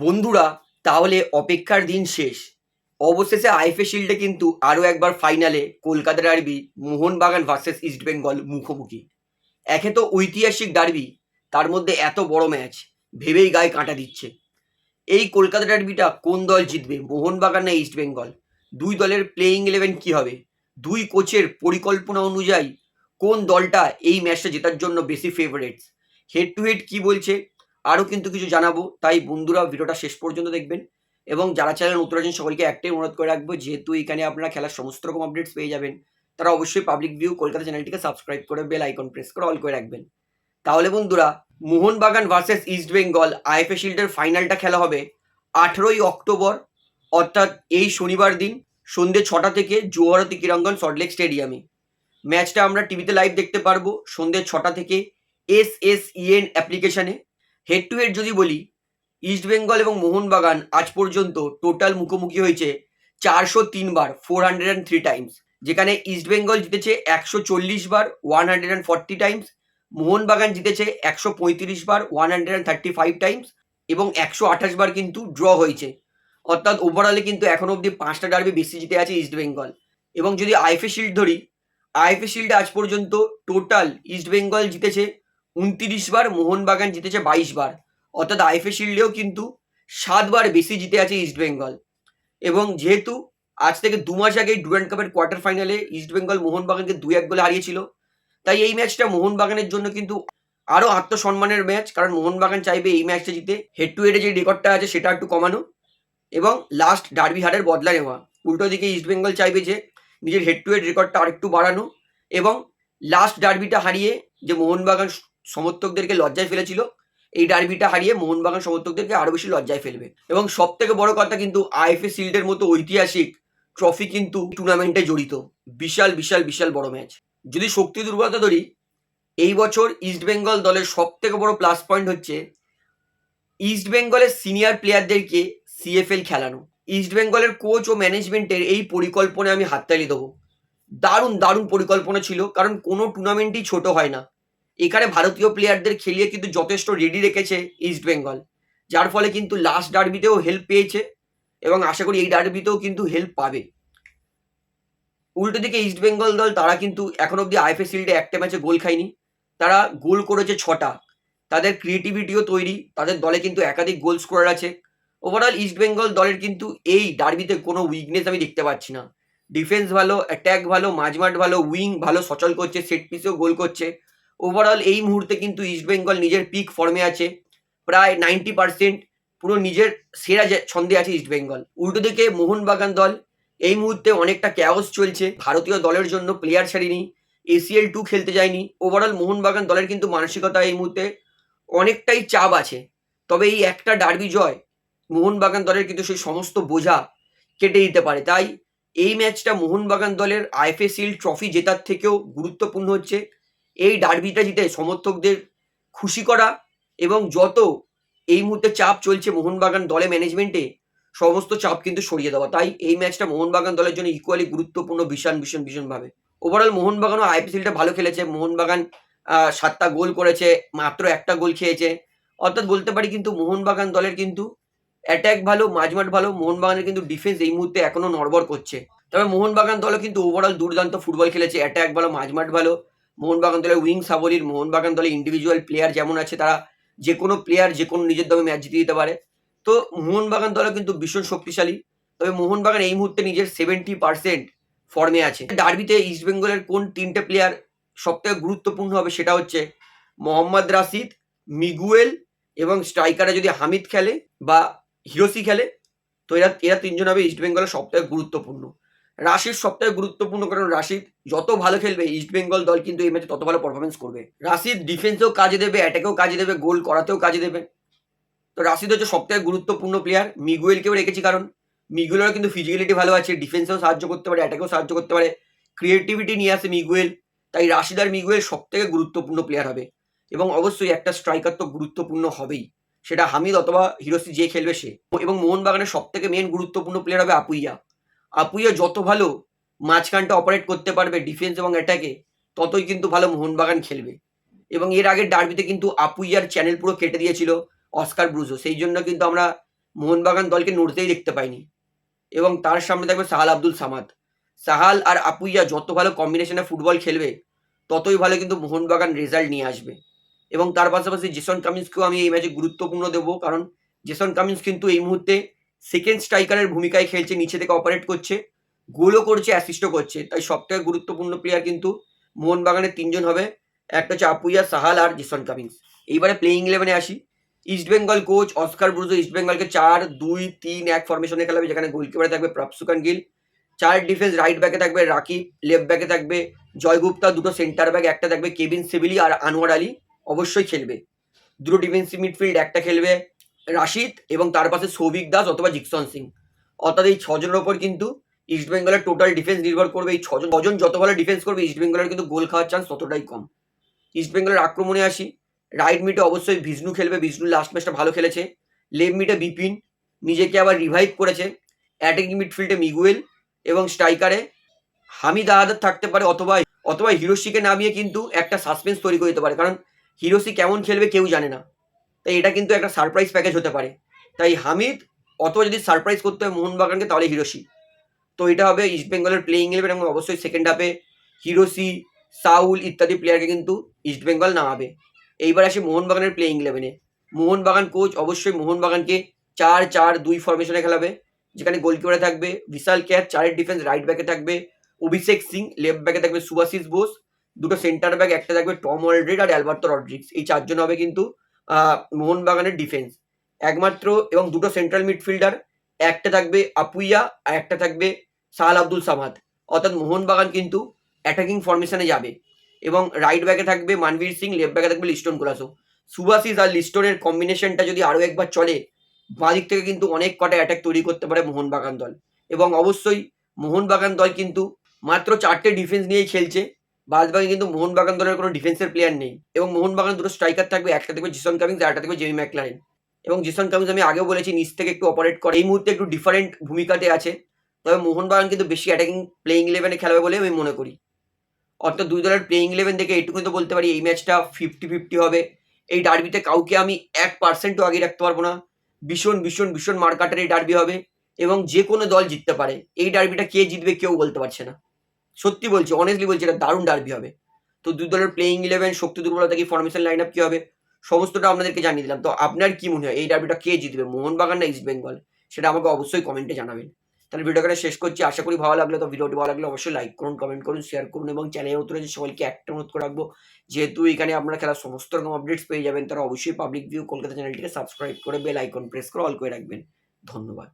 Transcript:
বন্ধুরা, তাহলে অপেক্ষার দিন শেষ। অবশেষে আইএফএ শিল্ডে কিন্তু আরও একবার ফাইনালে কলকাতা ডার্বি, মোহনবাগান ভার্সেস ইস্টবেঙ্গল মুখোমুখি। একে তো ঐতিহাসিক ডার্বি, তার মধ্যে এত বড় ম্যাচ, ভেবেই গায়ে কাঁটা দিচ্ছে। এই কলকাতা ডার্বিটা কোন দল জিতবে, মোহনবাগান না ইস্টবেঙ্গল দুই দলের প্লেয়িং ইলেভেন কি হবে? দুই কোচের পরিকল্পনা অনুযায়ী কোন দলটা এই ম্যাচটা জেতার জন্য বেশি ফেভারেটস হেড টু হেড কি বলছে? আরও কিন্তু কিছু জানাব। তাই বন্ধুরা, ভিডিওটা শেষ পর্যন্ত দেখবেন এবং যারা চ্যানেল নতুন আছেন, সকলকে একটাই অনুরোধ করে রাখব, যেহেতু এখানে আপনারা খেলার সমস্ত রকম আপডেটস পেয়ে যাবেন, তারা অবশ্যই পাবলিক ভিউ কলকাতা চ্যানেলটিকে সাবস্ক্রাইব করে বেল আইকন প্রেস করে অল করে রাখবেন। তাহলে বন্ধুরা, মোহনবাগান ভার্সেস ইস্ট বেঙ্গল আইএফএ শিল্ডের ফাইনালটা খেলা হবে আঠেরোই অক্টোবর, অর্থাৎ এই শনিবার দিন সন্ধ্যে ছটা থেকে জোহরতি ক্রীড়াঙ্গন সল্টলেক স্টেডিয়ামে ম্যাচটা আমরা টিভিতে লাইভ দেখতে পারব সন্ধ্যে ছটা থেকে এস এস ইএন অ্যাপ্লিকেশানে হেড টু হেড যদি বলি ইস্ট বেঙ্গল এবং মোহনবাগান আজ পর্যন্ত টোটাল মুখোমুখি হয়েছে চারশো তিনবার four hundred and three times যেখানে ইস্ট বেঙ্গল জিতেছে একশো চল্লিশ বার one hundred and forty times Mohun Bagan জিতেছে একশো পঁয়ত্রিশ বার one hundred and thirty five times এবং একশো আঠাশ বার কিন্তু ড্র হয়েছে। অর্থাৎ ওভারঅলে কিন্তু এখন অবধি পাঁচটা ডার্বি বেশি জিতে আছে ইস্ট বেঙ্গল এবং যদি আইএফএ শিল্ড ধরি আইএফএ শিল্ডে আজ পর্যন্ত টোটাল ইস্ট বেঙ্গল জিতেছে উনতিরিশ বার মোহনবাগান জিতেছে বাইশ বার। অর্থাৎ আইফে শিল্ডেও কিন্তু সাতবার বেশি জিতে আছে ইস্ট বেঙ্গল। এবং যেহেতু আজ থেকে দু মাস আগে ডুরান্ড কাপের কোয়ার্টার ফাইনালে ইস্ট বেঙ্গল মোহনবাগানকে দুই এক গোলে হারিয়েছিল, তাই এই ম্যাচটা মোহনবাগানের জন্য কিন্তু আরও আত্মসম্মানের ম্যাচ, কারণ মোহনবাগান চাইবে এই ম্যাচটা জিতে। হেড টু হেডে যে রেকর্ডটা আছে সেটা একটু কমানো। এবং লাস্ট ডার্বি হারের বদলা নেওয়া। উল্টো দিকে ইস্ট বেঙ্গল চাইবে যে নিজের হেড টু হেড রেকর্ডটা আরেকটু বাড়ানো। এবং লাস্ট ডার্বিটা হারিয়ে যে মোহনবাগান সমর্থকদেরকে লজ্জায় ফেলেছিল। এই ডার্বিটা হারিয়ে মোহনবাগান সমর্থকদেরকে আরও বেশি লজ্জায় ফেলবে। এবং সব থেকে বড় কথা কিন্তু আইএফএ শিল্ডের মতো ঐতিহাসিক ট্রফি কিন্তু টুর্নামেন্টে জড়িত। বিশাল বিশাল বিশাল বড় ম্যাচ যদি শক্তি দুর্বলতা ধরি, এই বছর ইস্ট বেঙ্গল দলের সব থেকে বড় প্লাস পয়েন্ট হচ্ছে ইস্ট বেঙ্গলের সিনিয়র প্লেয়ারদেরকে সিএফএল খেলানো। ইস্ট বেঙ্গলের কোচ ও ম্যানেজমেন্টের এই পরিকল্পনায় আমি হাততালি দেবো। দারুণ দারুণ পরিকল্পনা ছিল, কারণ কোনো টুর্নামেন্টই ছোট হয় না। এখানে ভারতীয় প্লেয়ারদের খেলিয়ে কিন্তু যথেষ্ট রেডি রেখেছে ইস্ট বেঙ্গল যার ফলে কিন্তু লাস্ট ডার্বিতেও হেল্প পেয়েছে এবং আশা করি এই ডার্বিতেও কিন্তু হেল্প পাবে। উল্টো দিকে ইস্ট বেঙ্গল দল, তারা কিন্তু এখন অবধি আইএফএ শিল্ডে একটা ম্যাচে গোল খায়নি। তারা গোল করেছে ছটা। তাদের ক্রিয়েটিভিটিও তৈরি। তাদের দলে কিন্তু একাধিক গোল স্কোরার আছে। ওভারঅল ইস্ট বেঙ্গল দলের কিন্তু এই ডার্বিতে কোনো উইকনেস আমি দেখতে পাচ্ছি না। ডিফেন্স ভালো অ্যাট্যাক ভালো, মাঝমাঠ ভালো উইং ভালো, সচল করছে সেট পিসেও গোল করছে। ওভারঅল এই মুহূর্তে কিন্তু ইস্ট বেঙ্গল নিজের পিক ফর্মে আছে। প্রায় নাইনটি পার্সেন্ট পুরো নিজের সেরা ছন্দে আছে ইস্ট বেঙ্গল উল্টো দিকে মোহনবাগান দল, এই মুহূর্তে অনেকটা ক্যাওস চলছে। ভারতীয় দলের জন্য প্লেয়ার ছাড়িনি এসিএল টু খেলতে যায়নি। ওভারঅল মোহনবাগান দলের কিন্তু মানসিকতা এই মুহূর্তে অনেকটাই চাপ আছে। তবে এই একটা ডার্বি জয় মোহনবাগান দলের কিন্তু সেই সমস্ত বোঝা কেটে দিতে পারে। তাই এই ম্যাচটা মোহনবাগান দলের আইএফএ শিল্ড ট্রফি জেতার থেকেও গুরুত্বপূর্ণ হচ্ছে। এই ডার্বিটা জিতে সমর্থকদের খুশি করা এবং যত এই মুহূর্তে চাপ চলছে মোহনবাগান দলে ম্যানেজমেন্টে সমস্ত চাপ কিন্তু সরিয়ে দেওয়া। তাই এই ম্যাচটা মোহনবাগান দলের জন্য ইকুয়ালি গুরুত্বপূর্ণ, ভীষণ ভীষণ, ভীষণভাবে। ওভারঅল মোহনবাগানও আইপিএলটা ভালো খেলেছে। মোহনবাগান সাতটা গোল করেছে, মাত্র একটা গোল খেয়েছে। অর্থাৎ বলতে পারি কিন্তু মোহনবাগান দলের কিন্তু অ্যাটাক ভালো, মাঝমাঠ ভালো। মোহনবাগানের কিন্তু ডিফেন্স এই মুহূর্তে এখনও নড়বড় করছে। তবে মোহনবাগান দলও কিন্তু ওভারঅল দুর্দান্ত ফুটবল খেলেছে। অ্যাটাক ভালো, মাঝমাঠ ভালো। মোহনবাগান দলের উইং সাবলীর, মোহনবাগান দলের ইন্ডিভিজুয়াল প্লেয়ার যেমন আছে তারা যে কোনো প্লেয়ার যে কোনো নিজের দমে ম্যাচ জিতে দিতে পারে। তো মোহনবাগান দলও কিন্তু ভীষণ শক্তিশালী। তবে মোহনবাগান এই মুহূর্তে নিজের সেভেন্টি পার্সেন্ট ফর্মে আছে। ডার্বিতে ইস্টবেঙ্গলের কোন তিনটে প্লেয়ার সবথেকে গুরুত্বপূর্ণ হবে সেটা হচ্ছে মোহাম্মদ রাশিদ, মিগুয়েল এবং স্ট্রাইকারে যদি হামিদ খেলে বা হিরোসি খেলে, তো এরা এরা তিনজন হবে ইস্টবেঙ্গলের সব থেকে গুরুত্বপূর্ণ। রাশিদ সব থেকে গুরুত্বপূর্ণ কারণ রাশিদ যত ভালো খেলবে ইস্টবেঙ্গল দল কিন্তু এই ম্যাচে তত ভালো পারফরমেন্স করবে। রাশিদ ডিফেন্সেও কাজে দেবে অ্যাটাকেও কাজে দেবে গোল করাতেও কাজে দেবে। তো রাশিদ হচ্ছে সব থেকে গুরুত্বপূর্ণ প্লেয়ার মিগুয়েলকেও রেখেছি কারণ মিগুয়েলেরও কিন্তু ফিজিক্যালিটি ভালো আছে ডিফেন্সেও সাহায্য করতে পারে অ্যাটাকেও সাহায্য করতে পারে। ক্রিয়েটিভিটি নিয়ে আসে মিগুয়েল, তাই রাশিদ আর মিগুয়েল সব থেকে গুরুত্বপূর্ণ প্লেয়ার হবে। এবং অবশ্যই একটা স্ট্রাইকার তো গুরুত্বপূর্ণ হবেই। সেটা হামিদ অথবা হিরোসি যে খেলবে সে। এবং মোহনবাগানের সব থেকে মেন গুরুত্বপূর্ণ প্লেয়ার হবে আপুইয়া। আপুইয়া যত ভালো মাঝখানটা অপারেট করতে পারবে ডিফেন্স এবং অ্যাটাকে ততই কিন্তু ভালো মোহনবাগান খেলবে। এবং এর আগের ডার্বিতে কিন্তু আপুইয়ার চ্যানেল পুরো কেটে দিয়েছিল অস্কার ব্রুজো। সেই জন্য কিন্তু আমরা মোহনবাগান দলকে নড়তেই দেখতে পাইনি। এবং তার সামনে থাকবে সাহাল আব্দুল সামাদ। সাহাল আর আপুইয়া যত ভালো কম্বিনেশনে ফুটবল খেলবে, ততই ভালো কিন্তু মোহনবাগান রেজাল্ট নিয়ে আসবে। এবং তার পাশাপাশি জেসন কামিন্সকেও আমি এই ম্যাচে গুরুত্বপূর্ণ দেবো। কারণ জেসন কামিন্স কিন্তু এই মুহূর্তে সেকেন্ড স্ট্রাইকারের ভূমিকায় খেলছে, নিচে থেকে অপারেট করছে গোলও করছে অ্যাসিস্টও করছে। তাই সবথেকে গুরুত্বপূর্ণ প্লেয়ার কিন্তু মোহনবাগানের তিনজন হবে। একটা হচ্ছে আপুইয়া সাহাল আর জিসন কামিন্স। এইবারে প্লেইং ইলেভেনে আসি। ইস্টবেঙ্গল কোচ অস্কার ব্রুজো ইস্টবেঙ্গলকে চার, দুই, তিন, এক ফরমেশনে খেলাবে, যেখানে গোলকিপারে থাকবে প্রাপসুকান গিল চার ডিফেন্স রাইট ব্যাকে থাকবে রাকিব লেফট ব্যাকে থাকবে জয়গুপ্তা দুটো সেন্টার ব্যাক একটা থাকবে কেবিন সিভিলি আর আনোয়ার আলী। অবশ্যই খেলবে। দুটো ডিফেন্সিভ মিডফিল্ড একটা খেলবে রাশিদ এবং তার পাশে সৌভিক দাস অথবা জিকসন সিং। অর্থাৎ এই ছজনের ওপর কিন্তু ইস্টবেঙ্গলের টোটাল ডিফেন্স নির্ভর করবে। এই ছজন ছজন যত ভালো ডিফেন্স করবে ইস্টবেঙ্গলের কিন্তু গোল খাওয়ার চান্স ততটাই কম। ইস্টবেঙ্গলের আক্রমণে আসি। রাইট মিটে অবশ্যই বিষ্ণু খেলবে। বিষ্ণু লাস্ট ম্যাচটা ভালো খেলেছে। লেফট মিটে বিপিন, নিজেকে আবার রিভাইভ করেছে। অ্যাটাকিং মিডফিল্ডে মিগুয়েল এবং স্ট্রাইকারে হামিদ আহাদ থাকতে পারে অথবা অথবা হিরোশিকে নামিয়ে কিন্তু একটা সাসপেন্স তৈরি করে দিতে পারে। কারণ হিরোশি কেমন খেলবে কেউ জানে না। তাই এটা কিন্তু একটা সারপ্রাইজ প্যাকেজ হতে পারে। তাই হামিদ অথবা যদি সারপ্রাইজ করতে হয় মোহনবাগানকে, তাহলে হিরোশি। তো এটা হবে ইস্ট বেঙ্গলের প্লেইং ইলেভেন এবং অবশ্যই সেকেন্ড হাফে হিরোসি সাউল ইত্যাদি প্লেয়ারকে কিন্তু ইস্ট বেঙ্গল নামাবে। এইবার আসি মোহনবাগানের প্লেইং ইলেভেনে মোহনবাগান কোচ অবশ্যই মোহনবাগানকে চার চার দুই ফরমেশনে খেলাবে, যেখানে গোলকিপারে থাকবে বিশাল ক্যাচ চারের ডিফেন্স রাইট ব্যাকে থাকবে, অভিষেক সিং লেফট ব্যাকে থাকবে সুভাশিস বোস, দুটো সেন্টার ব্যাক একটা থাকবে টম অলড্রিড আর অ্যালবার্তো রড্রিক্স এই চারজন হবে কিন্তু মোহনবাগানের ডিফেন্স একমাত্র এবং দুটো সেন্ট্রাল মিডফিল্ডার একটা থাকবে আপুইয়া আর একটা থাকবে সাহাল আব্দুল সামাদ। অর্থাৎ মোহনবাগান কিন্তু অ্যাটাকিং ফরমেশনে যাবে। এবং রাইট ব্যাকে থাকবে মানবীর সিং লেফট ব্যাকে থাকবে লিস্টন কোলাসো। সুভাশিস আর লিস্টনের কম্বিনেশনটা যদি আরও একবার চলে, বাঁদিক থেকে কিন্তু অনেক কটা অ্যাটাক তৈরি করতে পারে মোহনবাগান দল। এবং অবশ্যই মোহনবাগান দল কিন্তু মাত্র চারটে ডিফেন্স নিয়েই খেলছে। বাদ বাকি কিন্তু মোহনবাগান দলের কোনো ডিফেন্সের প্লেয়ার নেই এবং মোহনবাগান দুটো স্ট্রাইকার থাকবে একটা থাকবে জিসন কামিংস আর একটা থাকবে জেমি ম্যাকলারেন এবং জিসন কামিংস আমি আগেও বলেছি নিচ থেকে একটু অপারেট করে। এই মুহূর্তে একটু ডিফারেন্ট ভূমিকাতে আছে। তবে মোহনবাগান কিন্তু বেশি অ্যাটাকিং প্লেইং ইলেভেনে খেলাবে বলে আমি মনে করি। অর্থাৎ দুই দলের প্লেইং ইলেভেন দেখে এইটুকু তো বলতে পারি, এই ম্যাচটা ফিফটি ফিফটি হবে। এই ডার্বিতে কাউকে আমি এক পার্সেন্টও আগে রাখতে পারব না। ভীষণ ভীষণ ভীষণ মার্কাটের এই ডার্বি হবে এবং যে কোনো দল জিততে পারে। এই ডার্বিটা কে জিতবে কেউ বলতে পারছে না। সত্যি বলছি অনেস্টলি বলছি, এটা দারুণ ডার্বি হবে। তো দুই দলের প্লেইং ইলেভেন শক্তি দুর্বলতা কি ফরমেশন লাইন আপ কি হবে? সমস্তটা আপনাদেরকে জানিয়ে দিলাম। তো আপনার কি মনে হয়, এই ডার্বিটা কে জিতবে? মোহনবাগান না ইস্ট বেঙ্গল সেটা আমাকে অবশ্যই কমেন্টে জানাবেন। তাহলে ভিডিওটা শেষ করছি। আশা করি ভালো লাগল। তো ভিডিওটি ভালো লাগলে অবশ্যই লাইক করুন কমেন্ট করুন শেয়ার করুন এবং চ্যানেলে নতুন আছে সবাইকে একটা অনুরোধ করে রাখব, যেহেতু এখানে আপনারা খেলার সমস্ত রকম আপডেটস পেয়ে যাবেন তারা অবশ্যই পাবলিক ভিউ কলকাতা চ্যানেলটিকে সাবস্ক্রাইব করে বেল আইকন প্রেস করে অল করে রাখবেন। ধন্যবাদ।